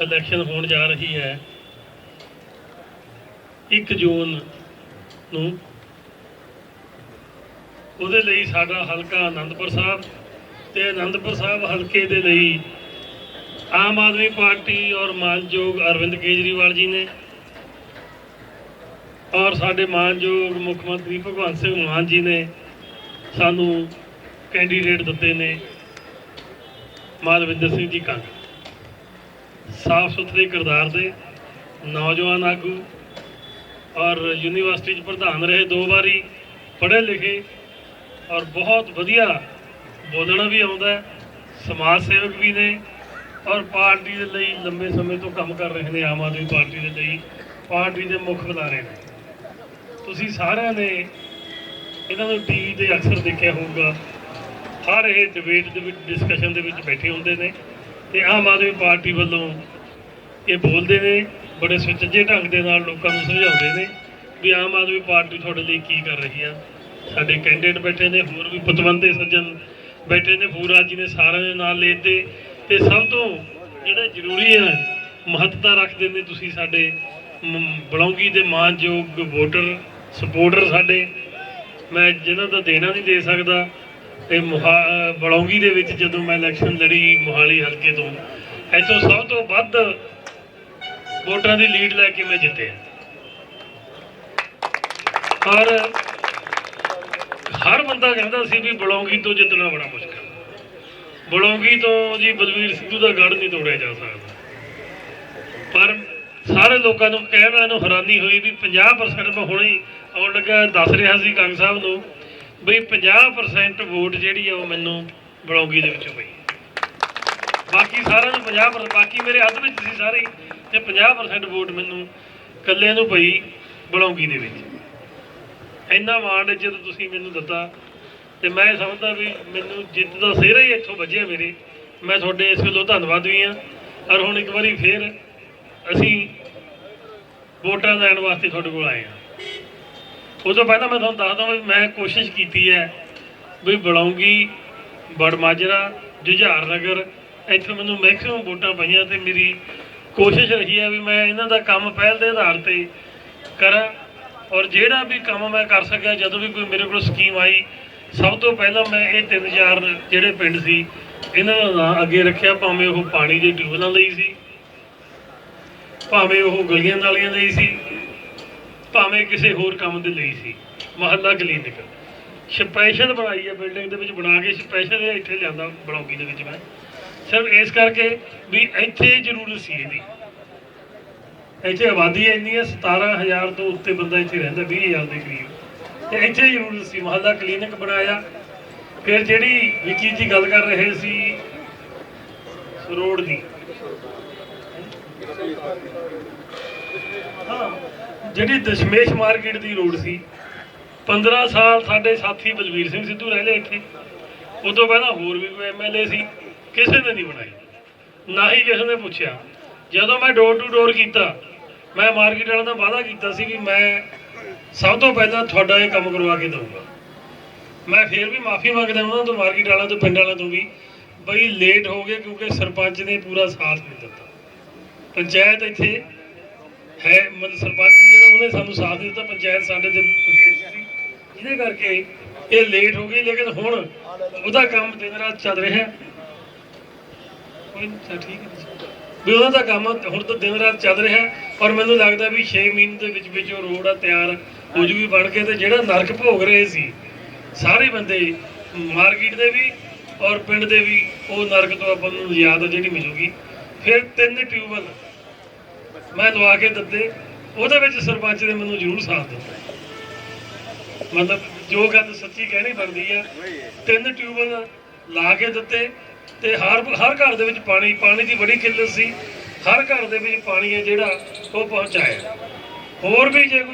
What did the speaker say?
Election ਹੋਣ ਜਾ ਰਹੀ ਹੈ। 1 ਜੂਨ ਨੂੰ ਉਹਦੇ ਲਈ ਸਾਡਾ ਹਲਕਾ ਆਨੰਦਪੁਰ ਸਾਹਿਬ ਤੇ ਆਨੰਦਪੁਰ ਸਾਹਿਬ ਹਲਕੇ ਦੇ ਲਈ ਆਮ ਆਦਮੀ ਪਾਰਟੀ ਔਰ ਮਾਨਯੋਗ ਅਰਵਿੰਦ ਕੇਜਰੀਵਾਲ ਜੀ ਨੇ ਔਰ ਸਾਡੇ ਮਾਨਯੋਗ ਮੁੱਖ ਮੰਤਰੀ ਭਗਵੰਤ ਸਿੰਘ ਮਾਨ ਜੀ ਨੇ ਸਾਨੂੰ ਕੈਂਡੀਡੇਟ ਦਿੱਤੇ ਨੇ ਮਾਲਵਿੰਦਰ ਸਿੰਘ ਜੀ ਕੰਗ ਸਾਫ਼ ਸੁਥਰੇ ਕਿਰਦਾਰ ਦੇ ਨੌਜਵਾਨ ਆਗੂ ਔਰ ਯੂਨੀਵਰਸਿਟੀ 'ਚ ਪ੍ਰਧਾਨ ਰਹੇ ਦੋ ਵਾਰੀ ਪੜ੍ਹੇ ਲਿਖੇ ਔਰ ਬਹੁਤ ਵਧੀਆ ਬੋਲਣਾ ਵੀ ਆਉਂਦਾ ਸਮਾਜ ਸੇਵਕ ਵੀ ਨੇ ਔਰ ਪਾਰਟੀ ਦੇ ਲਈ ਲੰਬੇ ਸਮੇਂ ਤੋਂ ਕੰਮ ਕਰ ਰਹੇ ਨੇ, ਆਮ ਆਦਮੀ ਪਾਰਟੀ ਦੇ ਲਈ ਪਾਰਟੀ ਦੇ ਮੁੱਖ ਬੁਲਾਰੇ ਨੇ। ਤੁਸੀਂ ਸਾਰਿਆਂ ਨੇ ਇਹਨਾਂ ਨੂੰ ਟੀਵੀ ਤੇ ਅਕਸਰ ਦੇਖਿਆ ਹੋਊਗਾ। ਹਰ ਇਹ ਡਿਬੇਟ ਦੇ ਵਿੱਚ ਡਿਸਕਸ਼ਨ ਦੇ ਵਿੱਚ ਬੈਠੇ ਹੁੰਦੇ ਨੇ ਤੇ ਆਮ ਆਦਮੀ ਪਾਰਟੀ ਵੱਲੋਂ ਇਹ ਬੋਲਦੇ ਨੇ, ਬੜੇ ਸੁਚੱਜੇ ਢੰਗ ਦੇ ਨਾਲ ਲੋਕਾਂ ਨੂੰ ਸਮਝਾਉਂਦੇ ਨੇ ਵੀ ਆਮ ਆਦਮੀ ਪਾਰਟੀ ਤੁਹਾਡੇ ਲਈ ਕੀ ਕਰ ਰਹੀ ਆ। ਸਾਡੇ ਕੈਂਡੀਡੇਟ ਬੈਠੇ ਨੇ, ਹੋਰ ਵੀ ਪਤਵੰਤੇ ਸੱਜਣ ਬੈਠੇ ਨੇ ਫੂਰਾ ਜੀ ਨੇ ਸਾਰਿਆਂ ਦੇ ਨਾਲ ਲੈਤੇ ਤੇ ਸਭ ਤੋਂ ਜਿਹੜਾ ਜ਼ਰੂਰੀ ਹੈ ਮਹੱਤਤਾ ਰੱਖਦੇ ਨੇ ਤੁਸੀਂ ਸਾਡੇ ਬਲੌਂਗੀ ਦੇ ਮਾਨਯੋਗ ਵੋਟਰ ਸਪੋਰਟਰ ਸਾਡੇ। ਮੈਂ ਜਿਨ੍ਹਾਂ ਦਾ ਦੇਣਾ ਨਹੀਂ ਦੇ ਸਕਦਾ ਤੇ ਮੁਹਾ- ਬਲੌਂਗੀ ਦੇ ਵਿੱਚ ਜਦੋਂ ਮੈਂ ਇਲੈਕਸ਼ਨ ਲੜੀ ਮੋਹਾਲੀ ਹਲਕੇ ਤੋਂ, ਇੱਥੋਂ ਸਭ ਤੋਂ ਵੱਧ ਵੋਟਾਂ ਦੀ ਲੀਡ ਲੈ ਕੇ ਮੈਂ ਜਿੱਤਿਆ। ਪਰ ਹਰ ਬੰਦਾ ਕਹਿੰਦਾ ਸੀ ਵੀ ਬਲੌਂਗੀ ਤੋਂ ਜਿੱਤਣਾ ਬੜਾ ਮੁਸ਼ਕਲ ਬਲੌਂਗੀ ਤੋਂ ਜੀ ਬਲਵੀਰ ਸਿੱਧੂ ਦਾ ਗੜ ਨਹੀਂ ਤੋੜਿਆ ਜਾ ਸਕਦਾ। ਪਰ ਸਾਰੇ ਲੋਕਾਂ ਨੂੰ ਕਹਿਣਾ, ਇਹਨੂੰ ਹੈਰਾਨੀ ਹੋਈ ਵੀ 50% ਮੈਂ ਹੁਣੇ ਹੀ ਆਉਣ ਲੱਗਾ ਦੱਸ ਰਿਹਾ ਸੀ ਕੰਗ ਸਾਹਿਬ ਨੂੰ ਵੀ 50% ਵੋਟ ਜਿਹੜੀ ਆ ਉਹ ਮੈਨੂੰ ਬਲੌਂਗੀ ਦੇ ਵਿੱਚੋਂ ਪਈ। ਬਾਕੀ ਸਾਰਿਆਂ ਨੂੰ 50% ਬਾਕੀ ਮੇਰੇ ਹੱਥ ਵਿੱਚ ਸੀ ਸਾਰੇ ਤੇ 50% ਵੋਟ ਮੈਨੂੰ ਇਕੱਲੇ ਨੂੰ ਪਈ ਬਲੌਂਗੀ ਦੇ ਵਿੱਚ। ਇੰਨਾ ਮਾਣ ਇੱਜ਼ਤ ਤੁਸੀਂ ਮੈਨੂੰ ਦਿੱਤਾ ਤੇ ਮੈਂ ਸਮਝਦਾ ਵੀ ਮੈਨੂੰ ਜਿੱਤ ਦਾ ਸਿਹਰਾ ਹੀ ਇੱਥੋਂ ਵੱਜਿਆ ਮੇਰੇ। ਮੈਂ ਤੁਹਾਡੇ ਇਸ ਵੱਲੋਂ ਧੰਨਵਾਦ ਵੀ ਹਾਂ। ਔਰ ਹੁਣ ਇੱਕ ਵਾਰੀ ਫੇਰ ਅਸੀਂ ਵੋਟਾਂ ਲੈਣ ਵਾਸਤੇ ਤੁਹਾਡੇ ਕੋਲ ਆਏ ਹਾਂ। ਉਹ ਤੋਂ ਪਹਿਲਾਂ ਮੈਂ ਤੁਹਾਨੂੰ ਦੱਸਦਾ ਵੀ ਮੈਂ ਕੋਸ਼ਿਸ਼ ਕੀਤੀ ਹੈ ਵੀ ਬਲੌਂਗੀ, ਬੜਮਾਜਰਾ ਜੁਝਾਰ ਨਗਰ ਇੱਥੇ ਮੈਨੂੰ ਮੈਕਸਿਮਮ ਵੋਟਾਂ ਪਈਆਂ ਤੇ ਮੇਰੀ ਕੋਸ਼ਿਸ਼ ਰਹੀ ਹੈ ਵੀ ਮੈਂ ਇਹਨਾਂ ਦਾ ਕੰਮ ਪਹਿਲ ਦੇ ਆਧਾਰ ਤੇ ਕਰਾਂ ਔਰ ਜਿਹੜਾ ਵੀ ਕੰਮ ਮੈਂ ਕਰ ਸਕਿਆ, ਜਦੋਂ ਵੀ ਕੋਈ ਮੇਰੇ ਕੋਲ ਸਕੀਮ ਆਈ, ਸਭ ਤੋਂ ਪਹਿਲਾਂ ਮੈਂ ਇਹ ਤਿੰਨ ਚਾਰ ਜਿਹੜੇ ਪਿੰਡ ਸੀ, ਇਹਨਾਂ ਦਾ ਨਾਂ ਅੱਗੇ ਰੱਖਿਆ, ਭਾਵੇਂ ਉਹ ਪਾਣੀ ਦੇ ਟਿਊਬਲਾਂ ਲਈ ਸੀ, ਭਾਵੇਂ ਉਹ ਗਲੀਆਂ ਨਾਲੀਆਂ ਲਈ ਸੀ, ਭਾਵੇਂ ਕਿਸੇ ਹੋਰ ਕੰਮ ਦੇ ਲਈ ਸੀ, ਮਹੱਲਾ ਕਲੀਨਿਕ। ਸਪੈਸ਼ਲ ਬਣਾਈ ਹੈ ਬਿਲਡਿੰਗ ਦੇ ਵਿੱਚ ਬਣਾ ਕੇ, ਸਪੈਸ਼ਲ ਇੱਥੇ ਲਿਆਂਦਾ, ਬਲੌਗੀ ਦੇ ਵਿੱਚ ਮੈਂ। ਸਿਰਫ ਇਸ ਕਰਕੇ ਵੀ ਇੱਥੇ ਜ਼ਰੂਰਤ ਸੀ ਇਹਦੀ ਇੱਥੇ ਆਬਾਦੀ ਇੰਨੀ ਹੈ 17000 ਤੋਂ ਉੱਤੇ ਬੰਦਾ ਇੱਥੇ ਰਹਿੰਦਾ 20000 ਦੇ ਕਰੀਬ। ਤੇ ਇੱਥੇ ਜ਼ਰੂਰ ਸੀ, ਮਹੱਲਾ ਕਲੀਨਿਕ ਬਣਾਇਆ। ਫਿਰ ਜਿਹੜੀ ਵਿੱਕੀ ਜੀ ਗੱਲ ਕਰ ਰਹੇ ਸੀ, ਰੋਡ ਦੀ। ਜਿਹੜੀ ਦਸ਼ਮੇਸ਼ ਮਾਰਕੀਟ ਦੀ ਰੋਡ ਸੀ 15 ਸਾਲ ਸਾਡੇ ਸਾਥੀ ਬਲਵੀਰ ਸਿੰਘ ਸਿੱਧੂ ਰਹਿਲੇ ਇੱਥੇ। ਉਦੋਂ ਪਹਿਲਾਂ ਹੋਰ ਵੀ ਕੋਈ ਐਮਐਲਏ ਸੀ। ਕਿਸੇ ਨੇ ਨਹੀਂ ਬਣਾਈ। ਨਾ ਹੀ ਕਿਸੇ ਨੇ ਪੁੱਛਿਆ। ਜਦੋਂ ਮੈਂ ਡੋਰ ਟੂ ਡੋਰ ਕੀਤਾ, ਮੈਂ ਮਾਰਕੀਟ ਵਾਲਿਆਂ ਦਾ ਵਾਅਦਾ ਕੀਤਾ ਸੀ ਵੀ ਮੈਂ ਸਭ ਤੋਂ ਪਹਿਲਾਂ ਤੁਹਾਡਾ ਇਹ ਕੰਮ ਕਰਵਾ ਕੇ ਦਊਂਗਾ। ਮੈਂ ਫੇਰ ਵੀ ਮਾਫੀ ਮੰਗਦਾ ਉਹਨਾਂ ਤੋਂ ਮਾਰਕੀਟ ਵਾਲਿਆਂ ਤੋਂ, ਪਿੰਡ ਵਾਲਿਆਂ ਤੋਂ ਵੀ, ਬਈ ਲੇਟ ਹੋ ਗਏ ਕਿਉਂਕਿ ਸਰਪੰਚ ਨੇ ਪੂਰਾ ਸਾਥ ਨਹੀਂ ਦਿੱਤਾ। ਪੰਚਾਇਤ ਇੱਥੇ ਹੈ, ਮਤਲਬ ਸਰਪੰਚ ਜਿਹੜਾ ਉਹਨੇ ਸਾਨੂੰ ਸਾਥ ਦਿੱਤਾ, ਪੰਚਾਇਤ ਸਾਡੇ ਦੇ ਜਿਹਦੇ ਕਰਕੇ ਇਹ ਲੇਟ ਹੋ ਗਈ, ਲੇਕਿਨ ਹੁਣ ਉਹਦਾ ਕੰਮ ਦਿਨ ਰਾਤ ਚੱਲ ਰਿਹਾ ਹੈ ਕੋਈ ਨਹੀਂ ਚੱਲ ਠੀਕ ਹੈ ਜੀ। ਵੀ ਉਹਦਾ ਤਾਂ ਕੰਮ ਹੁਣ ਤਾਂ ਦਿਨ ਰਾਤ ਚੱਲ ਰਿਹਾ ਔਰ ਮੈਨੂੰ ਲੱਗਦਾ ਵੀ 6 ਮਹੀਨੇ ਦੇ ਵਿੱਚ ਵਿੱਚ ਉਹ ਰੋਡ ਆ ਤਿਆਰ ਹੋ ਜੂਗੀ ਬਣ ਕੇ ਤੇ ਜਿਹੜਾ ਨਰਕ ਭੋਗ ਰਹੇ ਸੀ, ਸਾਰੇ ਬੰਦੇ ਮਾਰਕੀਟ ਦੇ ਵੀ ਔਰ ਪਿੰਡ ਦੇ ਵੀ ਉਹ ਨਰਕ ਤੋਂ ਆਪਾਂ ਨੂੰ ਯਾਦ ਜਿਹੜੀ ਮਿਲੂਗੀ। ਫਿਰ ਤਿੰਨ ਟਿਊਬਲ ਮੈਂ ਲਵਾ ਕੇ ਦਿੱਤੇ, ਉਹਦੇ ਵਿੱਚ ਸਰਪੰਚ ਨੇ ਮੈਨੂੰ ਜ਼ਰੂਰ ਸਾਥ ਦਿੱਤਾ। ਮਤਲਬ ਜੋ ਗੱਲ ਸੱਚੀ ਕਹਿਣੀ ਬਣਦੀ ਆ, ਤਿੰਨ ਟਿਊਬਲ ਲਾ ਕੇ ਦਿੱਤੇ ਤੇ ਹਰ ਹਰ ਘਰ ਦੇ ਵਿੱਚ ਪਾਣੀ ਪਾਣੀ ਦੀ ਬੜੀ ਕਿੱਲਤ ਸੀ। ਹਰ ਘਰ ਦੇ ਵਿੱਚ ਪਾਣੀ ਹੈ ਜਿਹੜਾ ਉਹ ਪਹੁੰਚਾਇਆ। ਹੋਰ ਵੀ ਜੇ ਕੋਈ